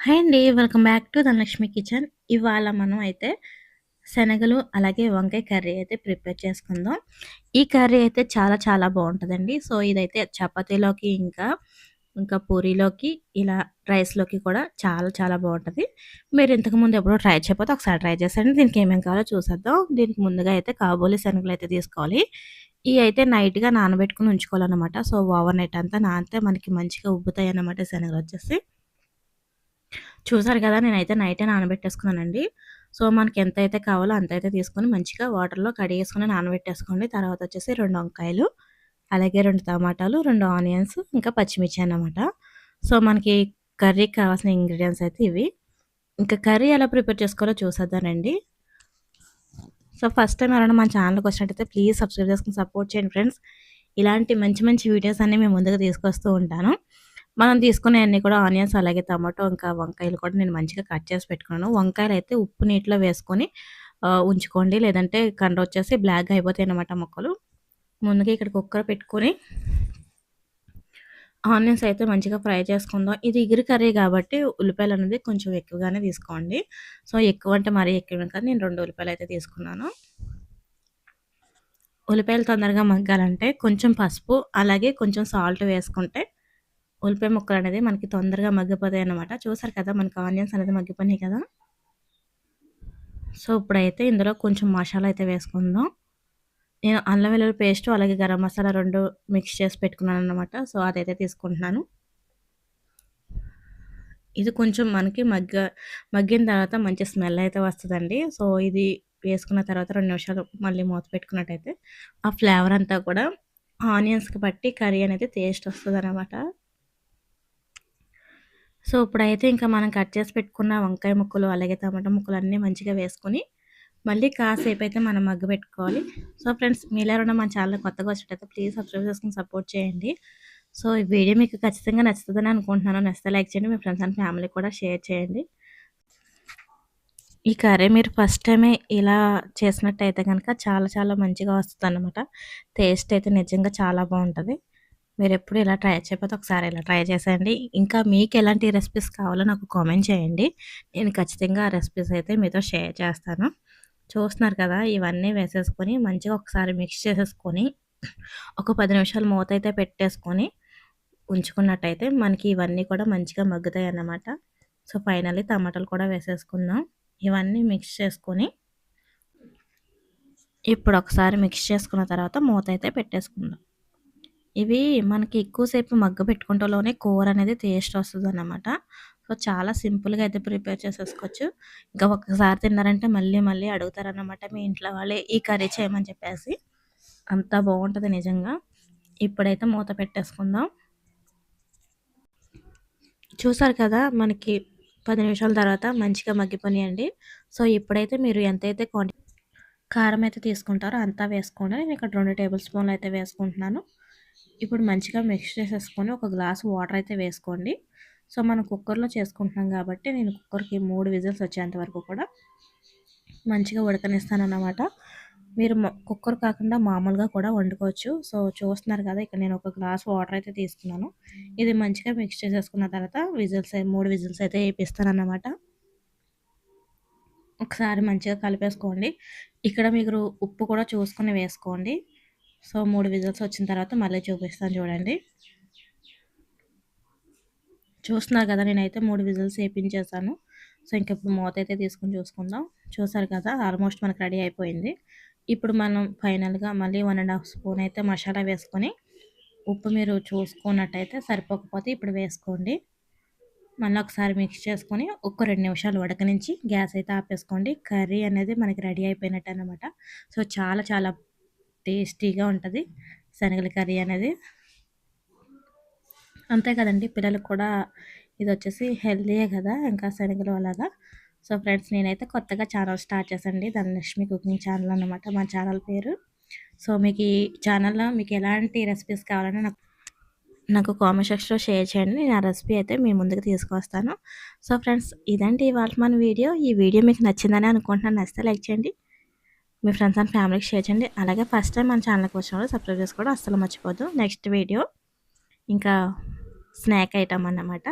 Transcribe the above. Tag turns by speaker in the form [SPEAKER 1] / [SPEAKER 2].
[SPEAKER 1] Hi అండి welcome back to Dhanalakshmi kitchen. ఇవాళ మనం అయితే శనగలు అలాగే వంకాయ కర్రీ అయితే ప్రిపేర్ చేసుకుందాం. ఈ కర్రీ అయితే చాలా చాలా బాగుంటుందండి. సో ఇదైతే చపాతీలోకి ఇంకా ఇంకా పూరీలోకి ఇలా రైస్లోకి కూడా చాలా చాలా బాగుంటుంది. మీరు ఇంతకుముందు ఎప్పుడో ట్రై చేయకపోతే ఒకసారి ట్రై చేసేయండి. దీనికి ఏమేమి కావాలో చూసేద్దాం. దీనికి ముందుగా అయితే కాబోలి శనగలు అయితే తీసుకోవాలి. ఇవి అయితే నైట్గా నానబెట్టుకుని ఉంచుకోవాలన్నమాట. సో ఓవర్ నైట్ అంతా నానితే మనకి మంచిగా ఉబ్బుతాయి అన్నమాట శనగలు వచ్చేసి. చూసారు కదా నేనైతే నైటే నానబెట్టేసుకున్నానండి. సో మనకి ఎంత అయితే కావాలో అంత అయితే తీసుకొని మంచిగా వాటర్లో కడిగేసుకుని నానబెట్టేసుకోండి. తర్వాత వచ్చేసి రెండు వంకాయలు అలాగే రెండు టమాటాలు రెండు ఆనియన్స్ ఇంకా పచ్చిమిర్చి అన్నమాట. సో మనకి కర్రీకి కావాల్సిన ఇంగ్రీడియంట్స్ అయితే ఇవి. ఇంకా కర్రీ ఎలా ప్రిపేర్ చేసుకోవాలో చూసేద్దానండి. సో ఫస్ట్ టైం ఎవరైనా మన ఛానల్కి వచ్చినట్టయితే ప్లీజ్ సబ్స్క్రైబ్ చేసుకుని సపోర్ట్ చేయండి ఫ్రెండ్స్. ఇలాంటి మంచి మంచి వీడియోస్ అన్నీ మేము ముందుగా తీసుకొస్తూ ఉంటాను. మనం తీసుకునే అన్ని కూడా ఆనియన్స్ అలాగే టమాటో ఇంకా వంకాయలు కూడా నేను మంచిగా కట్ చేసి పెట్టుకున్నాను. వంకాయలు అయితే ఉప్పు నీటిలో వేసుకొని ఉంచుకోండి. లేదంటే కండ వచ్చేసి బ్లాక్గా అయిపోతాయి అన్నమాట మొక్కలు. ముందుగా ఇక్కడ కుక్కర్ పెట్టుకొని ఆనియన్స్ అయితే మంచిగా ఫ్రై చేసుకుందాం. ఇది ఇగురు కర్రీ కాబట్టి ఉల్లిపాయలు అనేది కొంచెం ఎక్కువగానే తీసుకోండి. సో ఎక్కువ అంటే మరీ ఎక్కువ కానీ నేను రెండు ఉల్లిపాయలు అయితే తీసుకున్నాను. ఉల్లిపాయలు తొందరగా మగ్గాలంటే కొంచెం పసుపు అలాగే కొంచెం సాల్ట్ వేసుకుంటే ఉల్లిపాయ ముక్కలు అనేది మనకి తొందరగా మగ్గిపోతాయి అనమాట చూసారు కదా మనకి ఆనియన్స్ అనేది మగ్గిపోయినాయి కదా. సో ఇప్పుడైతే ఇందులో కొంచెం మసాలా అయితే వేసుకుందాం. నేను అల్లం వెల్లుల్లి పేస్ట్ అలాగే గరం మసాలా రెండు మిక్స్ చేసి పెట్టుకున్నాను అనమాట సో అదైతే తీసుకుంటున్నాను. ఇది కొంచెం మనకి మగ్గ మగ్గిన తర్వాత మంచి స్మెల్ అయితే వస్తుందండి. సో ఇది వేసుకున్న తర్వాత రెండు నిమిషాలు మళ్ళీ మూత పెట్టుకున్నట్టయితే ఆ ఫ్లేవర్ అంతా కూడా ఆనియన్స్కి బట్టి కర్రీ అనేది టేస్ట్ వస్తుంది అనమాట సో ఇప్పుడైతే ఇంకా మనం కట్ చేసి పెట్టుకున్న వంకాయ ముక్కలు అలాగే టమాటా ముక్కలు అన్నీ మంచిగా వేసుకొని మళ్ళీ కాసేపు అయితే మనం మగ్గ పెట్టుకోవాలి. సో ఫ్రెండ్స్ మీలో మన ఛానల్ కొత్తగా వచ్చినట్టయితే ప్లీజ్ సబ్స్క్రైబ్ చేసుకుని సపోర్ట్ చేయండి. సో ఈ వీడియో మీకు ఖచ్చితంగా నచ్చుతుందని అనుకుంటున్నాను. నచ్చితే లైక్ చేయండి మీ ఫ్రెండ్స్ అండ్ ఫ్యామిలీ కూడా షేర్ చేయండి. ఈ కర్రీ మీరు ఫస్ట్ టైమే ఇలా చేసినట్టయితే కనుక చాలా చాలా మంచిగా వస్తుంది అనమాట టేస్ట్ అయితే నిజంగా చాలా బాగుంటుంది. మీరు ఎప్పుడు ఇలా ట్రై చేయకపోతే ఒకసారి ఇలా ట్రై చేసేయండి. ఇంకా మీకు ఎలాంటి రెసిపీస్ కావాలో నాకు కామెంట్ చేయండి. నేను ఖచ్చితంగా ఆ రెసిపీస్ అయితే మీతో షేర్ చేస్తాను. చూస్తున్నారు కదా ఇవన్నీ వేసేసుకొని మంచిగా ఒకసారి మిక్స్ చేసేసుకొని ఒక పది నిమిషాలు మూత అయితే పెట్టేసుకొని ఉంచుకున్నట్టయితే మనకి ఇవన్నీ కూడా మంచిగా మగ్గుతాయి అన్నమాట సో ఫైనల్లీ టమాటాలు కూడా వేసేసుకుందాం. ఇవన్నీ మిక్స్ చేసుకొని ఇప్పుడు ఒకసారి మిక్స్ చేసుకున్న తర్వాత మూత అయితే పెట్టేసుకుందాం. ఇవి మనకి ఎక్కువసేపు మగ్గ పెట్టుకుంటలోనే కూర అనేది టేస్ట్ వస్తుంది అనమాట సో చాలా సింపుల్గా అయితే ప్రిపేర్ చేసేసుకోవచ్చు. ఇంకా ఒకసారి తిన్నారంటే మళ్ళీ మళ్ళీ అడుగుతారనమాట మీ ఇంట్లో వాళ్ళే ఈ కర్రీ చేయమని చెప్పేసి. అంత బాగుంటుంది నిజంగా. ఇప్పుడైతే మూత పెట్టేసుకుందాం. చూసారు కదా మనకి పది నిమిషాల తర్వాత మంచిగా మగ్గిపోయాయండి సో ఇప్పుడైతే మీరు ఎంతైతే క్వాంటిటీ కారం అయితే తీసుకుంటారో అంతా వేసుకోండి. నేను ఇక్కడ రెండు టేబుల్ స్పూన్లు అయితే వేసుకుంటున్నాను. ఇప్పుడు మంచిగా మిక్స్ చేసేసుకొని ఒక గ్లాస్ వాటర్ అయితే వేసుకోండి. సో మనం కుక్కర్లో చేసుకుంటున్నాం కాబట్టి నేను కుక్కర్కి మూడు విజిల్స్ వచ్చేంత వరకు కూడా మంచిగా ఉడకనిస్తానన్నమాట. మీరు కుక్కర్ కాకుండా మామూలుగా కూడా వండుకోవచ్చు. సో చూస్తున్నారు కదా ఇక్కడ నేను ఒక గ్లాస్ వాటర్ అయితే తీసుకున్నాను. ఇది మంచిగా మిక్స్ చేసేసుకున్న తర్వాత విజిల్స్ మూడు విజిల్స్ అయితే వేపిస్తాను అన్నమాట ఒకసారి మంచిగా కలిపేసుకోండి. ఇక్కడ మీరు ఉప్పు కూడా చూసుకొని వేసుకోండి. సో మూడు విజిల్స్ వచ్చిన తర్వాత మళ్ళీ చూపిస్తాను చూడండి. చూస్తున్నారు కదా నేనైతే మూడు విజిల్స్ వేపించేసాను సో ఇంక ఇప్పుడు మూత అయితే తీసుకుని చూసుకుందాం. చూసారు కదా ఆల్మోస్ట్ మనకు రెడీ అయిపోయింది. ఇప్పుడు మనం ఫైనల్గా మళ్ళీ వన్ అండ్ హాఫ్ స్పూన్ అయితే మసాలా వేసుకొని ఉప్పు మీరు చూసుకున్నట్టయితే సరిపోకపోతే ఇప్పుడు వేసుకోండి. మళ్ళీ ఒకసారి మిక్స్ చేసుకొని ఒక్క రెండు నిమిషాలు ఉడకనించి గ్యాస్ అయితే ఆపేసుకోండి. కర్రీ అనేది మనకి రెడీ అయిపోయినట్టు అనమాట సో చాలా చాలా టేస్టీగా ఉంటుంది. శనగల కర్రీ అనేది. అంతే కదండి పిల్లలకు కూడా ఇది వచ్చేసి హెల్తీయే కదా ఇంకా శనగలు అలాగా. సో ఫ్రెండ్స్ నేనైతే కొత్తగా ఛానల్ స్టార్ట్ చేశానండి ధనలక్ష్మి కుకింగ్ ఛానల్ అనమాట మా ఛానల్ పేరు. సో మీకు ఈ ఛానల్లో మీకు ఎలాంటి రెసిపీస్ కావాలని నాకు నాకు కామెంట్ సెక్షన్లో షేర్ చేయండి నేను ఆ రెసిపీ అయితే మీ ముందుకు తీసుకొస్తాను సో ఫ్రెండ్స్ ఇదండి ఇవాళ మన వీడియో. ఈ వీడియో మీకు నచ్చిందని అనుకుంటున్నాను నచ్చితే లైక్ చేయండి. మీ ఫ్రెండ్స్ అండ్ ఫ్యామిలీకి షేర్ చేయండి. అలాగే ఫస్ట్ టైం మన ఛానల్కి వచ్చినప్పుడు సబ్స్క్రైబ్ చేసుకోవడం అస్సలు మర్చిపోదు నెక్స్ట్ వీడియో ఇంకా స్నాక్ ఐటమ్ అన్నమాట.